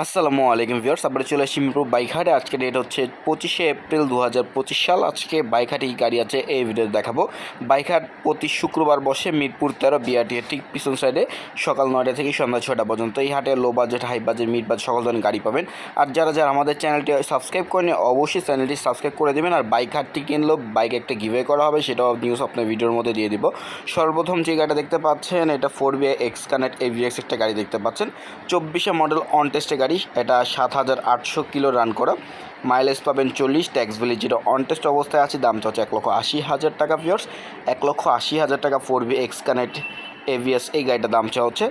আসসালামু আলাইকুম ভিউয়ার্স আবার চলে আসছি মিরপুর বাইক হাটে আজকে ডেট হচ্ছে পঁচিশে এপ্রিল দু হাজার পঁচিশ সাল। আজকে বাইক হাটে কী গাড়ি আছে এই ভিডিও দেখাবো। বাইকহাট প্রতি শুক্রবার বসে মিরপুর তেরো বিআরটি ঠিক পিছন সাইডে সকাল নয়টা থেকে সন্ধ্যা ছটা পর্যন্ত। এই হাটে low budget high budget mid budget সকল ধরনের গাড়ি পাবেন। আর যারা যারা আমাদের চ্যানেলটি সাবস্ক্রাইব করেন অবশ্যই চ্যানেলটি সাবস্ক্রাইব করে দেবেন। আর বাইক হাটটি কিনলেও বাইক একটা গিভে করা হবে, সেটাও নিউজ আপনার ভিডিওর মধ্যে দিয়ে দিব। সর্বপ্রথম যে গাড়িটা দেখতে পাচ্ছেন, এটা four B X connect AVX একটা গাড়ি দেখতে পাচ্ছেন। চব্বিশে মডেল অন টেস্টে গাড়ি, এটা সাত হাজার আটশো কিলো রান করা। মাইলেজ পাবেন চল্লিশ ট্যাক্স ভ্যালি যেটা অনটেস্ট অবস্থায় আছে, দাম চাচ্ছে এক লক্ষ আশি হাজার টাকা পিওর্স এক লক্ষ আশি হাজার টাকা four B X connect AVS এই গাড়িটার দাম চা হচ্ছে।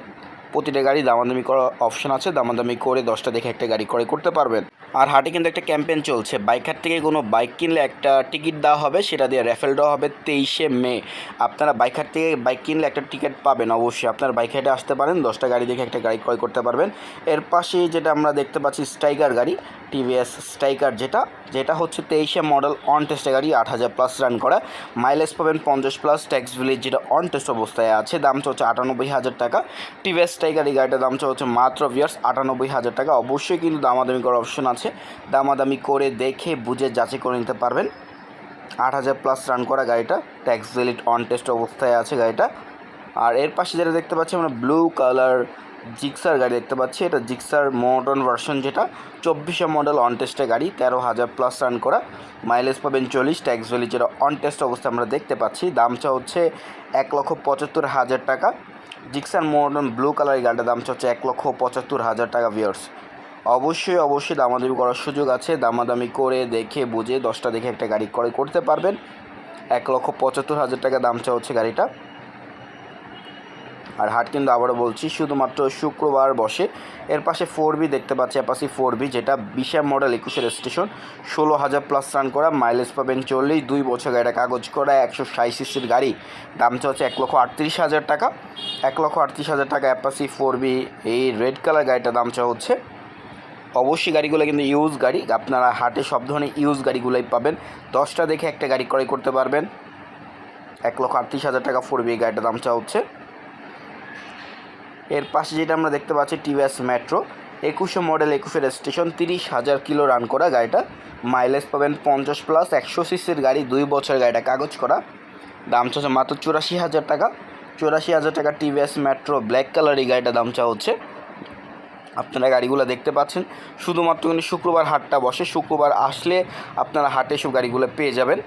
প্রতিটা গাড়ি দামাদামি করার অপশন আছে, দামাদামি করে দশটা দেখে একটা গাড়ি ক্রয় করতে পারবেন। আর হাটে কিন্তু একটা ক্যাম্পেইন চলছে। বাইক হাট থেকে কোনো বাইক কিনলে একটা টিকিট দেওয়া হবে, সেটা দিয়ে র্যাফেল দেওয়া হবে তেইশে মে। আপনারা বাইক হাট থেকে বাইক কিনলে একটা টিকিট পাবেন অবশ্যই। আপনার বাইক হাটে আসতে পারেন, দশটা গাড়ি দেখে একটা গাড়ি ক্রয় করতে পারবেন। এর পাশে যেটা আমরা দেখতে পাচ্ছি স্ট্রাইকার গাড়ি টিভিএস স্ট্রাইকার যেটা যেটা হচ্ছে তেইশে মডেল অন টেস্টে গাড়ি, আট হাজার প্লাস রান করা। মাইলেজ পাবেন পঞ্চাশ প্লাস ট্যাক্স ভিলেজ যেটা অন টেস্ট অবস্থায় আছে, দাম হচ্ছে আটানব্বই হাজার টাকা। টিভিএস স্ট্রাইকার এই গাড়িটার দাম হচ্ছে মাত্র ভিয়ার্স আটানব্বই হাজার টাকা। অবশ্যই কিন্তু দামাদামি করার অপশন আছে। দামাদামি করে দেখে, বুঝে যাচাই করে নিতে পারবেন। আট হাজার প্লাস রান করা গাড়িটা ট্যাক্স ভ্যালিড অন টেস্ট অবস্থায় আছে গাড়িটা। আর এর পাশে যেটা দেখতে পাচ্ছি, আমরা ব্লু কালার জিক্সার গাড়ি দেখতে পাচ্ছি। এটা জিক্সার মডার্ন ভার্সন যেটা, চব্বিশে মডেল অন টেস্টে গাড়ি, তেরো হাজার প্লাস রান করা। মাইলেজ পাবেন চল্লিশ ট্যাক্স ভ্যালি যেটা অন টেস্ট অবস্থায় আমরা দেখতে পাচ্ছি। দামটা হচ্ছে এক লক্ষ পঁচাত্তর হাজার টাকা। জিক্সার মডার্ন ব্লু কালার এই গাড়িটার দাম হচ্ছে এক লক্ষ পঁচাত্তর হাজার টাকা ভিয়ার্স অবশ্যই অবশ্যই দামাদামি করার সুযোগ আছে। দামাদামি করে দেখে, বুঝে দশটা দেখে একটা গাড়ি ক্রয় করতে পারবেন। এক লক্ষ পঁচাত্তর হাজার টাকা দাম চা হচ্ছে গাড়িটা। আর হাট কিন্তু আবারও বলছি, শুধুমাত্র শুক্রবার বসে। এর পাশে ফোর বি দেখতে পাচ্ছি অ্যাপাসি ফোর বি, যেটা বিশা মডেল একুশের স্টেশন ষোলো হাজার প্লাস রান করা মাইলেজ পাবেন চল্লিশ, দুই বছর গাড়িটা কাগজ করা, একশো ষাট সিসির গাড়ি। দামটা হচ্ছে এক লক্ষ আটত্রিশ হাজার টাকা। এক লক্ষ আটত্রিশ হাজার টাকা অ্যাপাসি ফোর বি, এই রেড কালার গাড়িটার দামটা হচ্ছে। অবশ্যই গাড়িগুলো কিন্তু ইউজ গাড়ি। আপনারা হাটে সব ধরনের ইউজ গাড়িগুলোই পাবেন। দশটা দেখে একটা গাড়ি ক্রয় করতে পারবেন। এক লক্ষ আটত্রিশ হাজার টাকা ফোর বি গাড়িটার দাম চা হচ্ছে। এর পাশে যেটা আমরা দেখতে পাচ্ছি টিভিএস মেট্রো একুশে মডেল একুশের স্টেশন তিরিশ হাজার কিলো রান করা গাড়িটা। মাইলেজ পাবেন পঞ্চাশ প্লাস একশো সিসির গাড়ি, দুই বছর গাড়িটা কাগজ করা। দাম চাচ্ছে মাত্র চুরাশি হাজার টাকা। চুরাশি হাজার টাকা টিভিএস মেট্রো ব্ল্যাক কালার এই গাড়িটা দাম চা হচ্ছে। আপনারা গাড়িগুলো দেখতে পাচ্ছেন। শুধুমাত্র কিন্তু শুক্রবার হাটটা বসে। শুক্রবার আসলে আপনারা হাটে সব গাড়িগুলো পেয়ে যাবেন।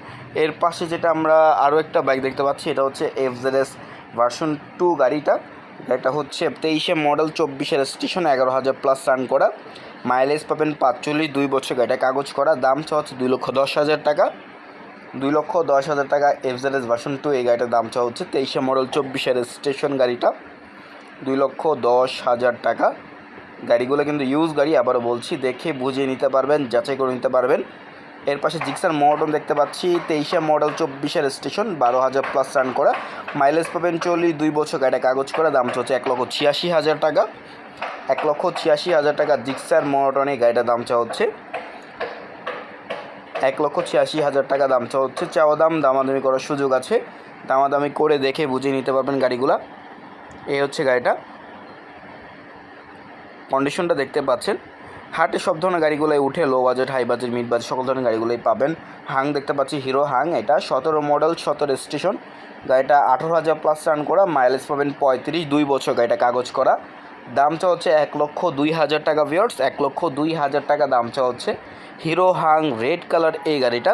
এর পাশে যেটা আমরা আরও একটা বাইক দেখতে পাচ্ছি, এটা হচ্ছে এফজেডএস ভার্সন টু গাড়িটা। এটা হচ্ছে তেইশে মডেল চব্বিশের স্টেশন এগারো হাজার প্লাস রান করা। মাইলেজ পাবেন পাঁচচল্লিশ, দুই বছর গাড়িটা কাগজ করা। দাম চা হচ্ছে দুই লক্ষ দশ হাজার টাকা। দুই লক্ষ দশ হাজার টাকা এফজেডএস ভার্সন টু এই গাড়িটার দাম চা হচ্ছে তেইশে মডেল চব্বিশের স্টেশন গাড়িটা। দুই লক্ষ দশ হাজার টাকা। গাড়িগুলো কিন্তু ইউজ গাড়ি, আবারও বলছি, দেখে বুঝে নিতে পারবেন, যাচাই করে নিতে পারবেন। এর পাশে জিক্সার মডেল দেখতে পাচ্ছি, তেইশে মডেল চব্বিশের স্টেশন বারো হাজার প্লাস রান করা। মাইলেজ পাবেন চল্লিশ, দুই বছর, গাড়িটা কাগজ করা, দাম হচ্ছে এক লক্ষ ছিয়াশি হাজার টাকা। এক লক্ষ ছিয়াশি হাজার টাকা জিক্সার মডনে গাড়িটার দাম চা হচ্ছে এক লক্ষ ছিয়াশি হাজার টাকা দাম চা হচ্ছে চাওয়া দাম, দামাদামি করার সুযোগ আছে। দামাদামি করে দেখে বুঝে নিতে পারবেন গাড়িগুলা। এই হচ্ছে গাড়িটা। কন্ডিশনটা দেখতে পাচ্ছেন। হাটে সব ধরনের গাড়িগুলোই উঠে low budget high budget mid budget সকল ধরনের গাড়িগুলোই পাবেন। হাং দেখতে পাচ্ছি হিরো হাং এটা। সতেরো মডেল সতেরো স্টেশন গাড়িটা আঠেরো হাজার প্লাস রান করা মাইলেজ পাবেন পঁয়ত্রিশ, দুই বছর গাড়িটা কাগজ করা। দামটা হচ্ছে এক লক্ষ দুই হাজার টাকা ভিওর্স এক লক্ষ দুই হাজার টাকা দামটা হচ্ছে। হিরো হাং রেড কালার এই গাড়িটা।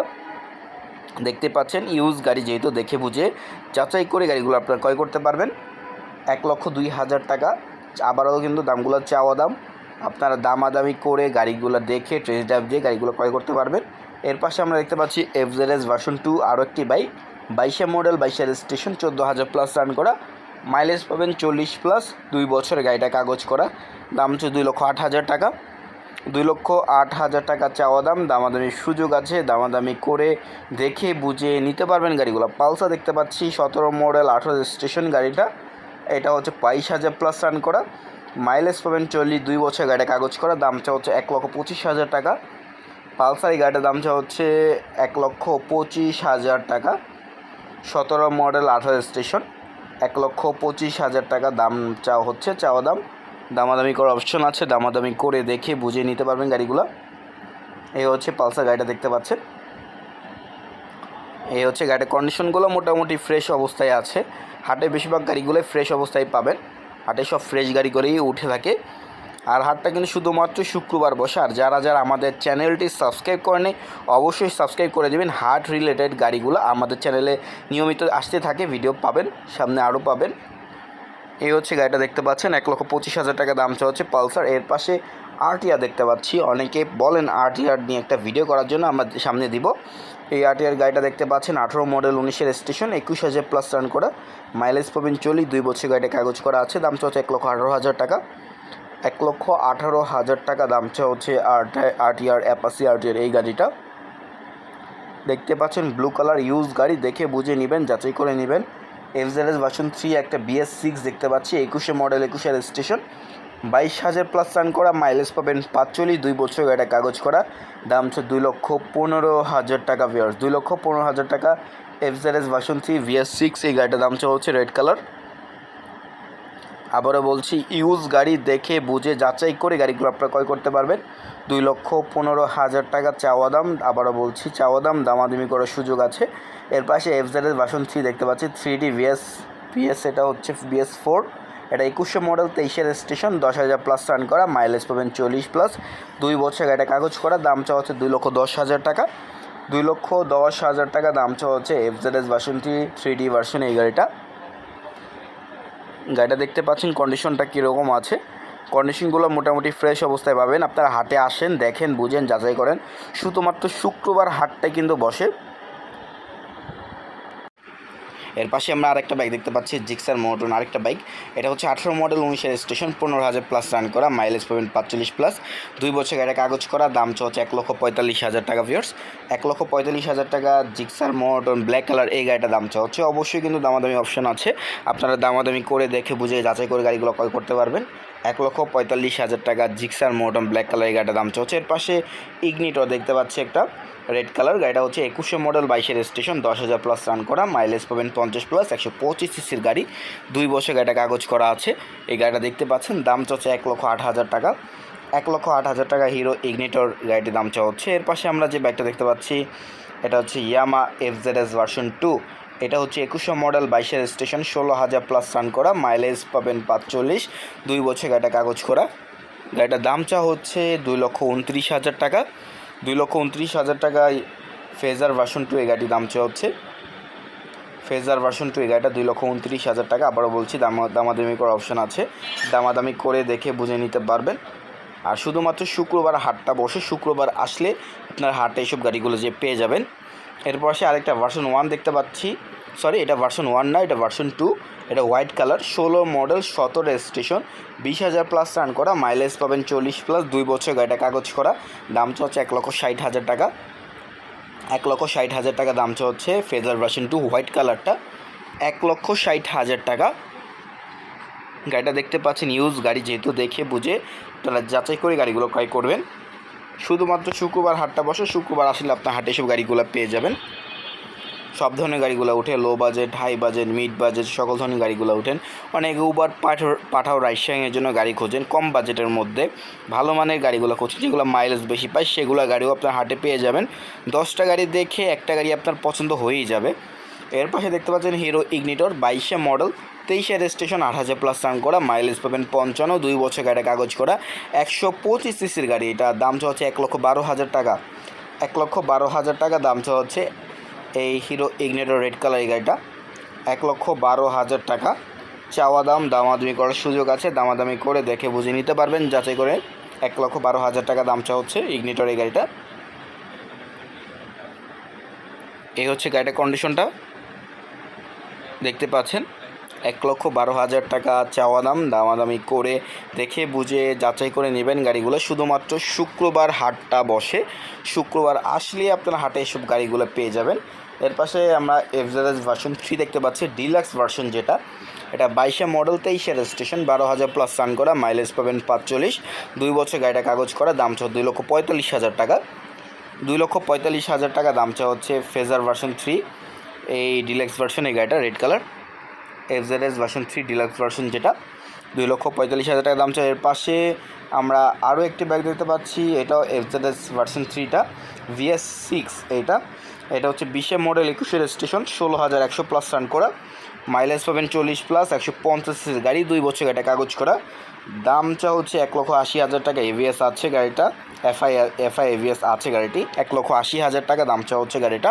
দেখতে পাচ্ছেন ইউজ গাড়ি যেহেতু দেখে বুঝে যাচাই করে গাড়িগুলো আপনারা ক্রয় করতে পারবেন। এক লক্ষ দুই হাজার টাকা। আবারও কিন্তু দামগুলো চাওয়া দাম। আপনারা দামাদামি করে গাড়িগুলো দেখে ট্রেস ড্রাইভ দিয়ে গাড়িগুলো ক্রয় করতে পারবেন। এর পাশে আমরা দেখতে পাচ্ছি এফজেডএস ভার্সন টু আরও একটি বাইক বাইশে মডেল বাইশে স্টেশন চোদ্দ হাজার প্লাস রান করা। মাইলেজ পাবেন চল্লিশ প্লাস দুই বছরের গাড়িটা কাগজ করা। দাম হচ্ছে দুই লক্ষ আট হাজার টাকা। দুই লক্ষ আট হাজার টাকা চাওয়া দাম। দামাদামির সুযোগ আছে, দামাদামি করে দেখে বুঝে নিতে পারবেন গাড়িগুলো। পালসা দেখতে পাচ্ছি, সতেরো মডেল আঠেরো স্টেশন গাড়িটা। এটা হচ্ছে বাইশ হাজার প্লাস রান করা। মাইলেজ পাবেন চল্লিশ, দুই বছর গাড়িটা কাগজ করা। দামটা হচ্ছে এক লক্ষ পঁচিশ হাজার টাকা। পালসার গাড়িটার দামটা হচ্ছে এক লক্ষ পঁচিশ হাজার টাকা। সতেরো মডেল আঠারো স্টেশন এক লক্ষ পঁচিশ হাজার টাকা দাম চাওয়া হচ্ছে চাওয়া দাম। দামাদামি করার অপশন আছে, দামাদামি করে দেখে বুঝে নিতে পারবেন গাড়িগুলো। এই হচ্ছে পালসার গাড়িটা দেখতে পাচ্ছেন। এই হচ্ছে গাড়ির কন্ডিশনগুলো মোটামুটি ফ্রেশ অবস্থায় আছে। হাটে বেশিরভাগ গাড়িগুলোই ফ্রেশ অবস্থায় পাবেন। হাটে সব ফ্রেশ গাড়ি করেই উঠে থাকে। আর হাটটা কিন্তু শুধুমাত্র শুক্রবার বসে। আর যারা যারা আমাদের চ্যানেলটি সাবস্ক্রাইব করেনি, অবশ্যই সাবস্ক্রাইব করে দেবেন। হাট রিলেটেড গাড়িগুলো আমাদের চ্যানেলে নিয়মিত আসতে থাকে ভিডিও পাবেন, সামনে আরও পাবেন। এই হচ্ছে গাড়িটা দেখতে পাচ্ছেন। এক লক্ষ পঁচিশ হাজার টাকা দাম হচ্ছে পালসার। এর পাশে আরটিআর দেখতে পাচ্ছি। অনেকে বলেন আরটিআর নিয়ে একটা ভিডিও করার জন্য আমরা সামনে দিব। এই আরটিআর গাড়িটা দেখতে পাচ্ছেন, আঠেরো মডেল, উনিশের স্টেশন, একুশ হাজার প্লাস রান করা। মাইলেজ পাবেন চল্লিশ, দুই বছর গাড়িটা কাগজ করা আছে, দাম হচ্ছে এক লক্ষ আঠারো হাজার টাকা। এক লক্ষ আঠারো হাজার টাকা দাম হচ্ছে আরটিআর অ্যাপাসি আরটিআর এই গাড়িটা। দেখতে পাচ্ছেন ব্লু কালার ইউজ গাড়ি, দেখে বুঝে নেবেন, যাচাই করে নেবেন। এফজেডএস ভার্সন থ্রি একটা বিএস সিক্স দেখতে পাচ্ছি, একুশে মডেল একুশের স্টেশন বাইশ হাজার প্লাস রান করা মাইলেজ পাবেন পাঁচচল্লিশ, দুই বছর গাড়িটা কাগজ করা। দাম হচ্ছে দুই লক্ষ পনেরো হাজার টাকা ভিয়ার্স দুই লক্ষ পনেরো হাজার টাকা FZS version three VS six এই গাড়িটার দাম হচ্ছে রেড কালার আবারও বলছি ইউজ গাড়ি দেখে, বুঝে, যাচাই করে গাড়িগুলো আপনারা ক্রয় করতে পারবেন। দুই লক্ষ পনেরো হাজার টাকা চাওয়া দাম। আবারও বলছি, চাওয়া দাম, দামাদামি করার সুযোগ আছে। এর পাশে এফজেডের বাসন থ্রি দেখতে পাচ্ছি থ্রি ডি ভিএস ভিএস এটা হচ্ছে বিএস ফোর এটা একুশে মডেল, তেইশের স্টেশন দশ হাজার প্লাস রান করা মাইলেজ পাবেন চল্লিশ প্লাস দুই বছর গাড়িটা কাগজ করা, দাম চাওয়া হচ্ছে দুই লক্ষ দশ হাজার টাকা। দুই লক্ষ দশ হাজার টাকা, দাম চাওয়া হচ্ছে FZS three three D version এই গাড়িটা। গাড়িটা দেখতে পাচ্ছেন কন্ডিশনটা কীরকম আছে। কন্ডিশনগুলো মোটামুটি ফ্রেশ অবস্থায় পাবেন। আপনারা হাটে আসেন, দেখেন, বুঝেন, যাচাই করেন। শুধুমাত্র শুক্রবার হাটটাই কিন্তু বসে। এর পাশে আমরা আরেকটা বাইক দেখতে পাচ্ছি জিক্সার মোটন আরেকটা বাইক এটা হচ্ছে আঠেরো মডেল উনিশের স্টেশন পনেরো হাজার প্লাস রান করা মাইলেজ পাবেন পাঁচচল্লিশ প্লাস দুই বছর গাড়ি কাগজ করা, দাম হচ্ছে এক লক্ষ পঁয়তাল্লিশ হাজার টাকা ভিউর্স এক লক্ষ পঁয়তাল্লিশ হাজার টাকা জিক্সার মোটন ব্ল্যাক কালার এই গাড়িটা দাম হচ্ছে অবশ্যই কিন্তু দামাদামি অপশন আছে। আপনারা দামাদামি করে দেখে বুঝে যাচাই করে গাড়িগুলো ক্রয় করতে পারবেন। এক লক্ষ পঁয়তাল্লিশ হাজার টাকা জিক্সার মোটন ব্ল্যাক কালার এই গাড়িটা দাম হচ্ছে এর পাশে ইগনিটর দেখতে পাচ্ছি একটা। রেড কালার, গাড়িটা হচ্ছে একুশে মডেল, বাইশের স্টেশন দশ হাজার প্লাস রান করা মাইলেজ পাবেন পঞ্চাশ প্লাস একশো পঁচিশ সিসির গাড়ি। দুই বছর গাড়িটা কাগজ করা আছে। এই গাড়িটা দেখতে পাচ্ছেন, দাম চলছে এক লক্ষ আট হাজার টাকা। এক লক্ষ আট হাজার টাকা হিরো ইগনিটর গাড়িটির দাম চাওয়া হচ্ছে। এর পাশে আমরা যে বাইকটা দেখতে পাচ্ছি, এটা হচ্ছে Yamaha F Z S version two এটা হচ্ছে একুশে মডেল, বাইশের স্টেশন ষোলো হাজার প্লাস রান করা মাইলেজ পাবেন পাঁচচল্লিশ। দুই বছর গাড়িটা কাগজ করা। গাড়িটার দাম চা হচ্ছে দুই লক্ষ উনত্রিশ হাজার টাকা। দুই লক্ষ উনত্রিশ হাজার টাকায় ফেজার ভার্সন টু এগারটি দাম চেয়ে হচ্ছে। ফেজার ভার্সন টু এই দুই লক্ষ উনত্রিশ হাজার টাকা, আবারও বলছি, দামা দামাদামি করার অপশান আছে। দামাদামি করে দেখে বুঝে নিতে পারবেন। আর শুধুমাত্র শুক্রবার হাটটা বসে, শুক্রবার আসলে আপনার হাটে এইসব গাড়িগুলো যে পেয়ে যাবেন। এরপর আসে আরেকটা ভার্সন ওয়ান দেখতে পাচ্ছি। সরি এটা ভার্সন ওয়ান না, এটা ভার্সন টু এটা হোয়াইট কালার ষোলো মডেল সতেরো স্টেশন বিশ হাজার প্লাস রান করা মাইলেজ পাবেন চল্লিশ প্লাস দুই বছর গাড়িটা কাগজ করা। দাম হচ্ছে এক লক্ষ ষাট হাজার টাকা। এক লক্ষ ষাট হাজার টাকা দাম হচ্ছে ফেজার ভার্সন টু হোয়াইট কালারটা এক লক্ষ ষাট হাজার টাকা। গাড়িটা দেখতে পাচ্ছেন ইউজ গাড়ি যেহেতু দেখে বুঝে, তারা যাচাই করে গাড়িগুলো ক্রয় করবেন। শুধুমাত্র শুক্রবার হাটটা বসে, শুক্রবার আসলে আপনার হাটে সব গাড়িগুলো পেয়ে যাবেন। সব ধরনের গাড়িগুলো উঠে low budget high budget mid budget সকল ধরনের গাড়িগুলো উঠেন অনেক উবার পাঠাও পাঠাও রাইডশেয়ারিংয়ের জন্য গাড়ি খোঁজেন, কম বাজেটের মধ্যে। ভালো মানের গাড়িগুলো খোঁজেন, যেগুলো মাইলেজ বেশি পায়, সেগুলো গাড়িও আপনার হাটে পেয়ে যাবেন। দশটা গাড়ি দেখে একটা গাড়ি আপনার পছন্দ হয়েই যাবে। এর পাশে দেখতে পাচ্ছেন হিরো ইগনিটর বাইশে মডেল তেইশে রেজিস্ট্রেশন আট হাজার প্লাস রান করা মাইলেজ পাবেন পঞ্চান্ন, দুই বছর গাড়ি কাগজ করা, একশো পঁচিশ সিসির গাড়ি। এটা দাম হচ্ছে এক লক্ষ বারো হাজার টাকা। এক লক্ষ বারো হাজার টাকা দাম হচ্ছে এই হিরো ইগনেটর রেড কালার এই গাড়িটা। এক লক্ষ বারো হাজার টাকা। চাওয়া দাম, দামাদামি করার সুযোগ আছে। দামাদামি করে দেখে বুঝে নিতে পারবেন। যাচাই করে এক লক্ষ বারো হাজার টাকা দাম চা হচ্ছে ইগনিটর এই গাড়িটা। এই হচ্ছে গাড়িটার কন্ডিশনটা দেখতে পাচ্ছেন, এক লক্ষ বারো হাজার টাকা চাওয়া দাম, দামাদামি করে দেখে বুঝে যাচাই করে নেবেন গাড়িগুলো। শুধুমাত্র শুক্রবার হাটটা বসে। শুক্রবার আসলে আপনারা হাটে এসব গাড়িগুলো পেয়ে যাবেন। এর পাশে আমরা এফজেডএস ভার্সন থ্রি দেখতে পাচ্ছি ডিলাক্স ভার্সন যেটা। এটা বাইশে মডেল তেইশে রেজিস্ট্রেশন বারো হাজার প্লাস রান করা মাইলেজ পাবেন পাঁচচল্লিশ। দুই বছর গাড়িটা কাগজ করা, দাম ছ দুই লক্ষ পঁয়তাল্লিশ হাজার টাকা। দুই লক্ষ পঁয়তাল্লিশ হাজার টাকা, দাম চা হচ্ছে ফেজার ভার্সন থ্রি এই ডিলাক্স ভার্সন এই গাড়িটা red colour FZS version three deluxe version যেটা। দুই লক্ষ পঁয়তাল্লিশ হাজার টাকা, দাম চাও এর পাশে আমরা আরও একটি ব্যাগ দেখতে পাচ্ছি, এটাও এফজেডএস ভার্সন থ্রিটা ভিএস সিক্স এইটা এটা হচ্ছে বিশে মডেল একুশের স্টেশন ষোলো হাজার একশো প্লাস রান করা। মাইলেজ পাবেন চল্লিশ প্লাস একশো পঞ্চাশ সিসির গাড়ি, দুই বছর গাড়িটা কাগজ করা। দামটা হচ্ছে এক লক্ষ আশি হাজার টাকা এভিএস আছে গাড়িটা এফআই এফআই এভিএস আছে গাড়িটি, এক লক্ষ আশি হাজার টাকা দামটা হচ্ছে গাড়িটা।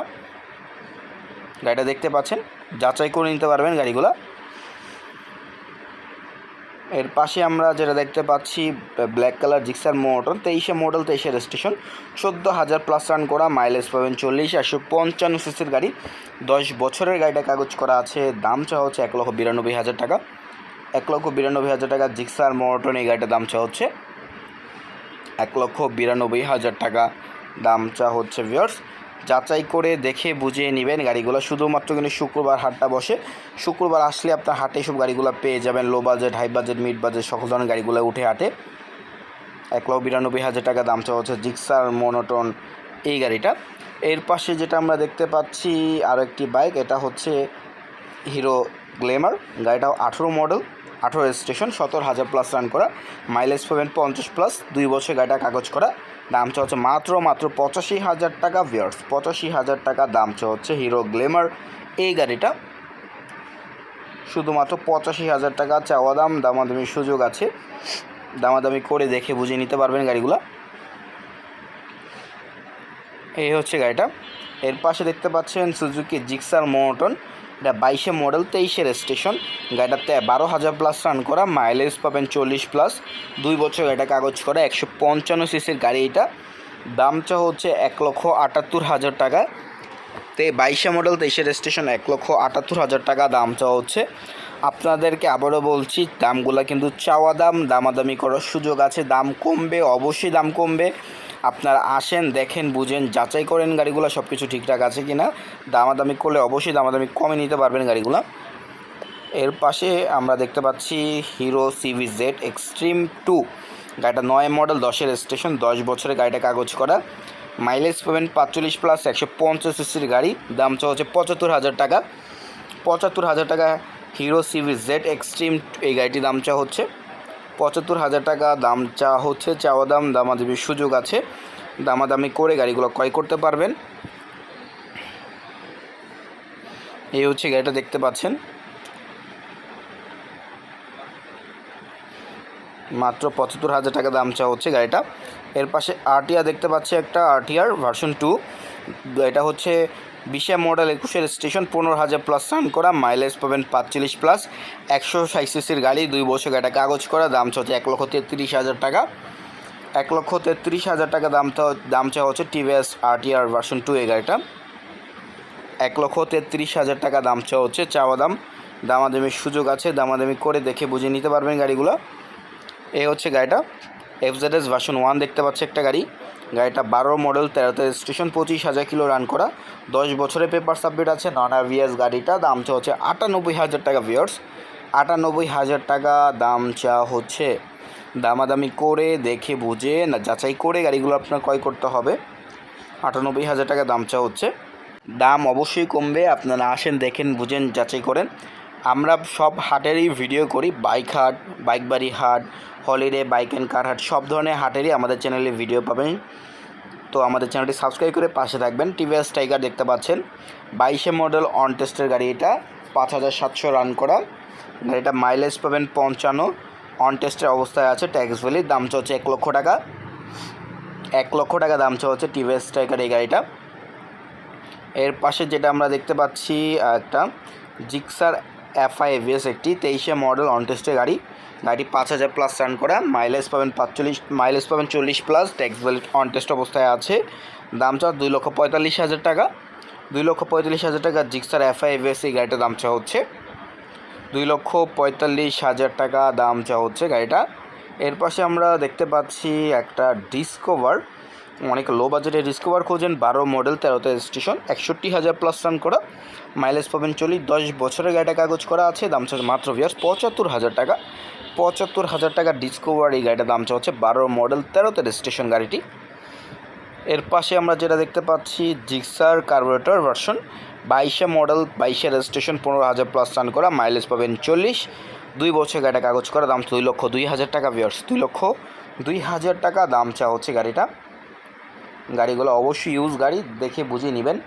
গাড়িটা দেখতে পাচ্ছেন, যাচাই করে নিতে পারবেন গাড়িগুলো। এর পাশে আমরা যেটা দেখতে পাচ্ছি ব্ল্যাক কালার জিক্সার মোটর তেইশে মডেল তেইশে রেজিস্ট্রেশন চোদ্দ হাজার প্লাস রান করা মাইলেজ পাবেন চল্লিশ, একশো পঞ্চান্ন সিসির গাড়ি। দশ বছরের গাড়িটা কাগজ করা আছে, দাম চা হচ্ছে এক লক্ষ বিরানব্বই হাজার টাকা। এক লক্ষ বিরানব্বই হাজার টাকা জিক্সার মোটন এই গাড়িটার দাম চা হচ্ছে। এক লক্ষ বিরানব্বই হাজার টাকা দাম চা হচ্ছে ভিওর্স যাচাই করে দেখে বুঝে নেবেন গাড়িগুলো। শুধুমাত্র কিন্তু শুক্রবার হাটটা বসে। শুক্রবার আসলে আপনার হাটে সব গাড়িগুলো পেয়ে যাবেন। Low budget high budget mid budget সকল ধরনের গাড়িগুলো উঠে হাটে। এক লক্ষ বিরানব্বই হাজার টাকা দাম চাওয়া হচ্ছে জিক্সার, মনোটন এই গাড়িটা। এর পাশে যেটা আমরা দেখতে পাচ্ছি আরও একটি বাইক, এটা হচ্ছে হিরো গ্লেমার। গাড়িটাও আঠেরো মডেল, আঠেরো স্টেশন সতেরো হাজার প্লাস রান করা। মাইলেজ পাবেন পঞ্চাশ প্লাস দুই বছর গাড়িটা কাগজ করা। দাম হচ্ছে মাত্র মাত্র পঁচাশি হাজার টাকা ভিয়ার্স পঁচাশি হাজার টাকা দাম হচ্ছে হিরো গ্লেমার এই গাড়িটা শুধুমাত্র পঁচাশি হাজার টাকা চাওয়া দাম দামাদামির সুযোগ আছে। দামাদামি করে দেখে বুঝে নিতে পারবেন গাড়িগুলো। এই হচ্ছে গাড়িটা। এর পাশে দেখতে পাচ্ছেন সুজুকি জিক্সার মোটন এটা বাইশে মডেল তেইশের স্টেশন গাড়িটাতে বারো হাজার প্লাস রান করা মাইলেজ পাবেন চল্লিশ প্লাস দুই বছর গাড়িটা কাগজ করা, একশো পঞ্চান্ন সিসির গাড়ি এটা। দামটা হচ্ছে এক লক্ষ আটাত্তর হাজার টাকা। তে বাইশে মডেল তেইশের স্টেশন এক লক্ষ আটাত্তর হাজার টাকা দাম চাওয়া হচ্ছে। আপনাদেরকে আবারও বলছি, দামগুলো কিন্তু চাওয়া দাম, দামাদামি করার সুযোগ আছে। দাম কমবে, অবশ্যই দাম কমবে। আপনারা আসেন, দেখেন, বুঝেন, যাচাই করেন গাড়িগুলো সব কিছু ঠিকঠাক আছে কি না দামাদামি করলে অবশ্যই দামাদামি কমে নিতে পারবেন গাড়িগুলো। এর পাশে আমরা দেখতে পাচ্ছি Hero CV Z Xtreme two. গাড়িটা নয় মডেল, দশের স্টেশন, দশ বছরের গাড়িটা কাগজ করা। মাইলেজ পাবেন পাঁচচল্লিশ প্লাস একশো পঞ্চাশ সিসির গাড়ি। দাম হচ্ছে পঁচাত্তর হাজার টাকা। পঁচাত্তর হাজার টাকা হিরো সিভি জেড এক্সট্রিম এই গাড়িটির দাম চা হচ্ছে। পঁচাত্তর হাজার টাকা দাম চা হচ্ছে, চাওয়া দাম, দামাদামির সুযোগ আছে। দামাদামি করে গাড়িগুলো ক্রয় করতে পারবেন। এই হচ্ছে গাড়িটা দেখতে পাচ্ছেন। মাত্র পঁচাত্তর হাজার টাকা দাম চা হচ্ছে গাড়িটা। এর পাশে আরটিআর দেখতে পাচ্ছি একটা, আরটিআর ভার্সন টু এটা হচ্ছে বিশে মডেল একুশের স্টেশন পনেরো হাজার প্লাস রান করা মাইলেজ পাবেন পাঁচচল্লিশ প্লাস একশো ষাট সিসির গাড়ি, দুই বছর গাড়িটা কাগজ করা, দাম হচ্ছে এক লক্ষ তেত্রিশ হাজার টাকা। এক লক্ষ তেত্রিশ হাজার টাকা দামটা দাম চাওয়া হচ্ছে টিভিএস আরটিআর ভার্সন টু এই গাড়িটা। এক লক্ষ তেত্রিশ হাজার টাকা দাম চাওয়া হচ্ছে চাওয়া দাম। দামাদামির সুযোগ আছে, দামাদামি করে দেখে বুঝে নিতে পারবেন গাড়িগুলো। এই হচ্ছে গাড়িটা এফজেডএস ভার্সন ওয়ান দেখতে পাচ্ছে একটা গাড়ি। গাড়িটা বারো মডেল, তেরোতে স্টেশন পঁচিশ হাজার কিলো রান করা। দশ বছরের পেপার সাবমিট আছে নন ভিএস গাড়িটা, দাম চা হচ্ছে আটানব্বই হাজার টাকা ভিওর্স আটানব্বই হাজার টাকা, দাম চা হচ্ছে দামাদামি করে দেখে বুঝে না, যাচাই করে গাড়িগুলো আপনার ক্রয় করতে হবে। আটানব্বই হাজার টাকা, দাম চা হচ্ছে। দাম অবশ্যই কমবে, আপনারা আসেন, দেখেন, বুঝেন, যাচাই করেন। আমরা সব হাটেরই ভিডিও করি, বাইক হাট, বাইক বাড়ি হাট হলিডে, বাইক অ্যান্ড কার হাট সব ধরনের হাটেরই আমাদের চ্যানেলে ভিডিও পাবেন। তো আমাদের চ্যানেলটি সাবস্ক্রাইব করে পাশে থাকবেন। টিভিএস টাইগার দেখতে পাচ্ছেন। বাইশে মডেল অন টেস্টের গাড়ি এটা, পাঁচ হাজার সাতশো রান করা। গাড়িটা মাইলেজ পাবেন পঞ্চান্ন। অন টেস্টের অবস্থায় আছে ট্যাক্স ভ্যালি দাম হচ্ছে এক লক্ষ টাকা। এক লক্ষ টাকা দাম হচ্ছে টিভিএস টাইগার এই গাড়িটা। এর পাশে যেটা আমরা দেখতে পাচ্ছি একটা জিক্সার এফআই এভিএস একটি, তেইশে মডেল অন টেস্টের গাড়ি। গাড়ি পাঁচ হাজার প্লাস রান করা মাইলেজ পাবেন পাঁচচল্লিশ মাইলেজ পাবেন চল্লিশ plus tax valid on test অবস্থায় আছে। দাম চা দুই লক্ষ পঁয়তাল্লিশ হাজার টাকা। দুই লক্ষ পঁয়তাল্লিশ হাজার টাকা জিক্সার, এফআই এভিএস এই গাড়িটার দাম চা হচ্ছে। দুই লক্ষ পঁয়তাল্লিশ হাজার টাকা দাম চা হচ্ছে গাড়িটা। এর পাশে আমরা দেখতে পাচ্ছি একটা ডিসকভার অনেক লো বাজেটের ডিসকভার খোঁজেন বারো মডেল তেরোতে স্টেশন একষট্টি হাজার প্লাস রান করা। মাইলেজ পাবেন চল্লিশ, দশ বছরের গাড়িটা কাগজ করা আছে, দাম মাত্র ভিয়ার্স পঁচাত্তর হাজার টাকা। পঁচাত্তর হাজার টাকা ডিসকভার এই গাড়িটার দাম হচ্ছে বারো মডেল তেরোতে স্টেশন গাড়িটি। এর পাশে আমরা যেটা দেখতে পাচ্ছি জিক্সার কার্বোরেটর ভার্সন বাইশে মডেল বাইশে রেজিস্ট্রেশন পনেরো হাজার প্লাস রান করা মাইলেজ পাবেন চল্লিশ। দুই বছর গাড়িটা কাগজ করা, দাম দুই লক্ষ, দুই হাজার টাকা ভিওর্স দুই লক্ষ, দুই হাজার টাকা দাম চা হচ্ছে গাড়িটা। গাড়িগুলো অবশ্যই ইউজ গাড়ি, দেখে বুঝে নেবেন।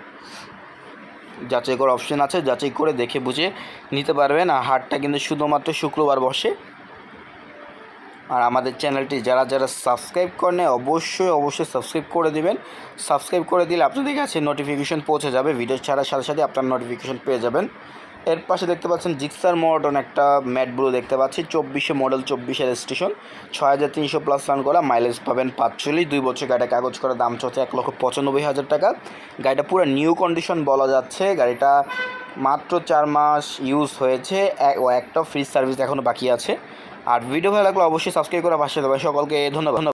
যাচাই করার অপশন আছে, যাচাই করে দেখে বুঝে নিতে পারবেন। আর হাটটা কিন্তু শুধুমাত্র শুক্রবার বসে। আর আমাদের চ্যানেলটি যারা যারা সাবস্ক্রাইব করেন অবশ্যই অবশ্যই সাবস্ক্রাইব করে দিবেন। সাবস্ক্রাইব করে দিলে আপনাদের কাছে নোটিফিকেশন পৌঁছে যাবে ভিডিও ছাড়ার সাথে সাথে আপনার নোটিফিকেশন পেয়ে যাবেন। এর পাশে দেখতে পাচ্ছেন জিক্সার মডন একটা ম্যাট ব্লু দেখতে পাচ্ছি, চব্বিশে মডেল চব্বিশের স্টেশন ছয় হাজার তিনশো প্লাস রান করা মাইলেজ পাবেন পাঁচচল্লিশ, দুই বছর গাড়িটা কাগজ করা, দাম চলছে এক লক্ষ পঁচানব্বই হাজার টাকা। গাড়িটা পুরো নিউ কন্ডিশন বলা যাচ্ছে, গাড়িটা মাত্র চার মাস ইউজ হয়েছে একটা ফ্রি সার্ভিস এখনও বাকি আছে। আর ভিডিও ভালো লাগলে অবশ্যই সাবস্ক্রাইব করে পাশে দেবে সকলকে ধন্যবাদ।